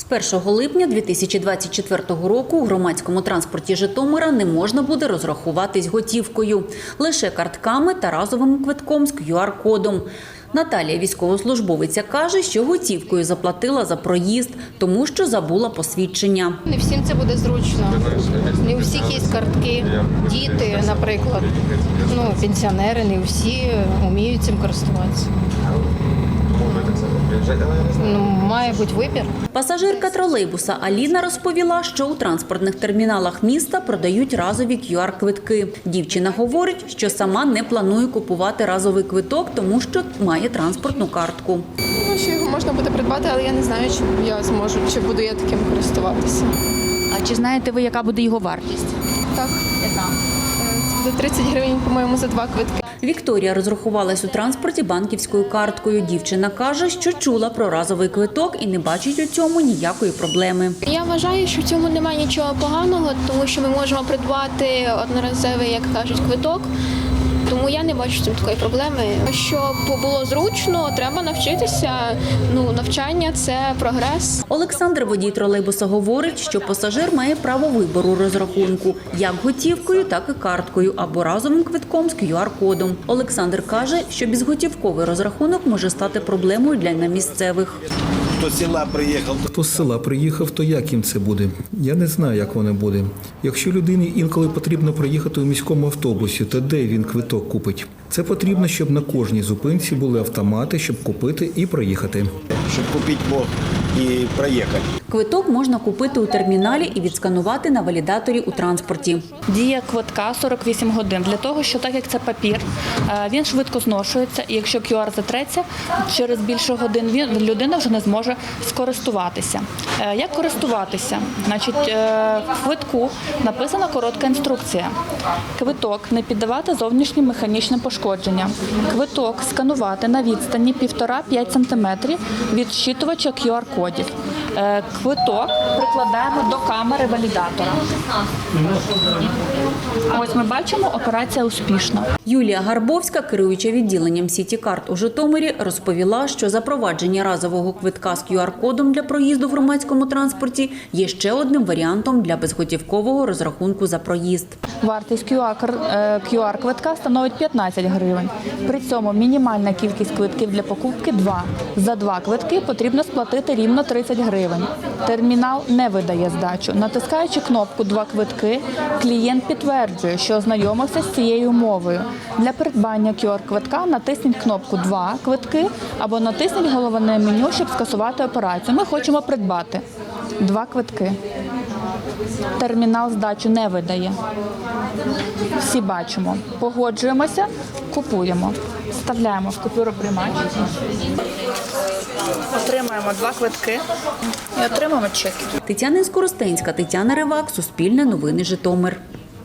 З 1 липня 2024 року у громадському транспорті Житомира не можна буде розрахуватись готівкою, лише картками та разовим квитком з QR-кодом. Наталія, військовослужбовиця, каже, що готівкою заплатила за проїзд, тому що забула посвідчення. Не всім це буде зручно. Не у всіх є картки. Діти, наприклад, ну, пенсіонери, не всі вміють цим користуватися. Ну, має бути вибір. Пасажирка тролейбуса Аліна розповіла, що у транспортних терміналах міста продають разові QR-квитки. Дівчина говорить, що сама не планує купувати разовий квиток, тому що має транспортну картку. Ну, що його можна буде придбати, але я не знаю, чи я зможу, чи буду я таким користуватися. А чи знаєте ви, яка буде його вартість? Так. Яка? Це буде 30 гривень, по-моєму, за два квитки. Вікторія розрахувалась у транспорті банківською карткою. Дівчина каже, що чула про разовий квиток і не бачить у цьому ніякої проблеми. Я вважаю, що в цьому немає нічого поганого, тому що ми можемо придбати одноразовий, як кажуть, квиток. Тому я не бачу цьому такої проблеми. Щоб було зручно, треба навчитися. Ну, навчання це прогрес. Олександр водій тролейбуса говорить, що пасажир має право вибору розрахунку як готівкою, так і карткою або разовим квитком з QR-кодом. Олександр каже, що безготівковий розрахунок може стати проблемою для місцевих. Хто з села приїхав, Хто з села приїхав, то як їм це буде? Я не знаю, як воно буде. Якщо людині інколи потрібно проїхати у міському автобусі, то де він квиток купить? Це потрібно, щоб на кожній зупинці були автомати, щоб купити і проїхати. Щоб купити мог і проїхати. Квиток можна купити у терміналі і відсканувати на валідаторі у транспорті. Дія квитка 48 годин для того, що так як це папір, е, він швидко зношується, і якщо QR затреться, через більше годин він людина вже не зможе скористуватися. Е, Як користуватися? Значить, е, в квитку написана коротка інструкція. Квиток не піддавати зовнішнім механічним пошкодженням. Квиток сканувати на відстані 1,5-5 см від щитувача QR-кодів. Е, Квиток прикладаємо до камери валідатора. Ось ми бачимо, операція успішна. Юлія Гарбовська, керуюча відділенням Сіті Карт у Житомирі, розповіла, що запровадження разового квитка з QR-кодом для проїзду в громадському транспорті є ще одним варіантом для безготівкового розрахунку за проїзд. Вартість QR-квитка становить 15 гривень. При цьому мінімальна кількість квитків для покупки 2. За два квитки потрібно сплатити рівно 30 гривень. Термінал не видає здачу. Натискаючи кнопку Два квитки, клієнт підтверджує, що ознайомився з цією мовою. Для придбання QR-квитка натисніть кнопку Два квитки або натисніть головне меню, щоб скасувати операцію. Ми хочемо придбати два квитки. Термінал здачу не видає. Всі бачимо. Погоджуємося, купуємо. Вставляємо в купюроприймач. Отримаємо два квитки і отримаємо чеки. Тетяна Скоростенська, Тетяна Ривак, Суспільне новини Житомир.